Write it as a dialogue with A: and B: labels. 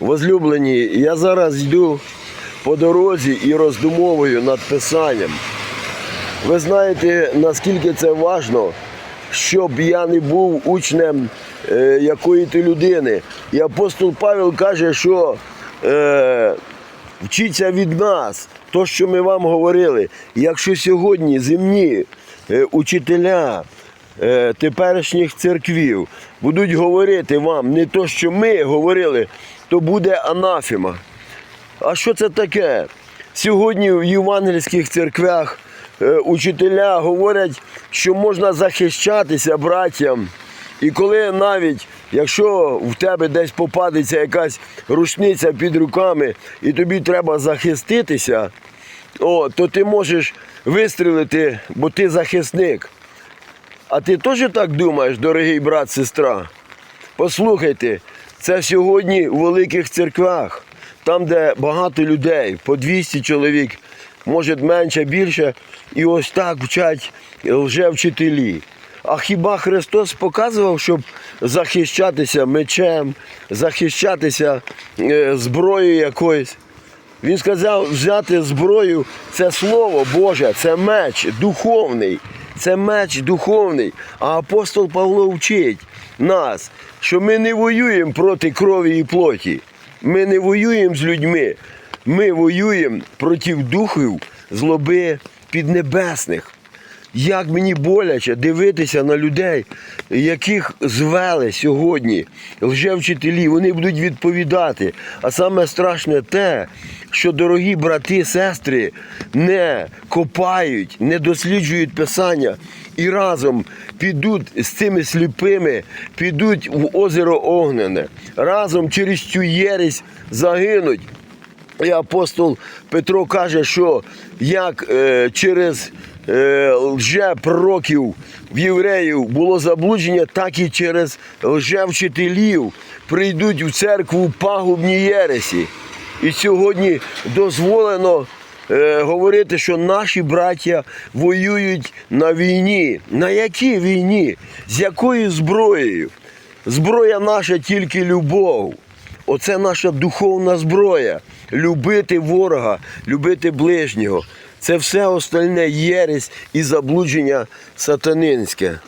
A: Возлюблені, я зараз йду по дорозі і роздумовую над писанням. Ви знаєте, наскільки це важно, щоб я не був учнем е, якої-то людини. І апостол Павел каже, що е, вчіться від нас, то, що ми вам говорили. Якщо сьогодні земні е, учителя е, теперішніх церквів будуть говорити вам не то, що ми говорили, то буде анафема. А що це таке? Сьогодні в євангельських церквях е, учителя говорять, що можна захищатися братям. І коли навіть якщо в тебе десь попадеться якась рушниця під руками і тобі треба захиститися, о, то ти можеш вистрілити, бо ти захисник. А ти теж так думаєш, дорогий брат, сестра? Послухайте, це сьогодні у великих церквах, там, де багато людей, по 200 чоловік, може менше, більше, і ось так вчать лжевчителі. А хіба Христос показував, щоб захищатися мечем, захищатися е, зброєю якоюсь? Він сказав, взяти зброю це слово Боже, це меч духовний, це меч духовний. А апостол Павло вчить нас, що ми не воюємо проти крові і плоті. Ми не воюємо з людьми. Ми воюємо проти духів злоби піднебесних. Як мені боляче дивитися на людей, яких звели сьогодні лжевчителі, вони будуть відповідати. А саме страшне те, що дорогі брати, сестри не копають, не досліджують писання і разом підуть з цими сліпими, підуть в озеро Огнене, разом через цю єресь загинуть. І апостол Петро каже, що як е, через е, лже-пророків в євреїв було заблудження, так і через лжевчителів прийдуть в церкву пагубні єресі. І сьогодні дозволено е, говорити, що наші браття воюють на війні. На якій війні? З якою зброєю? Зброя наша тільки любов. Оце наша духовна зброя. Любити ворога, любити ближнього. Це все остальне єресь і заблудження сатанинське.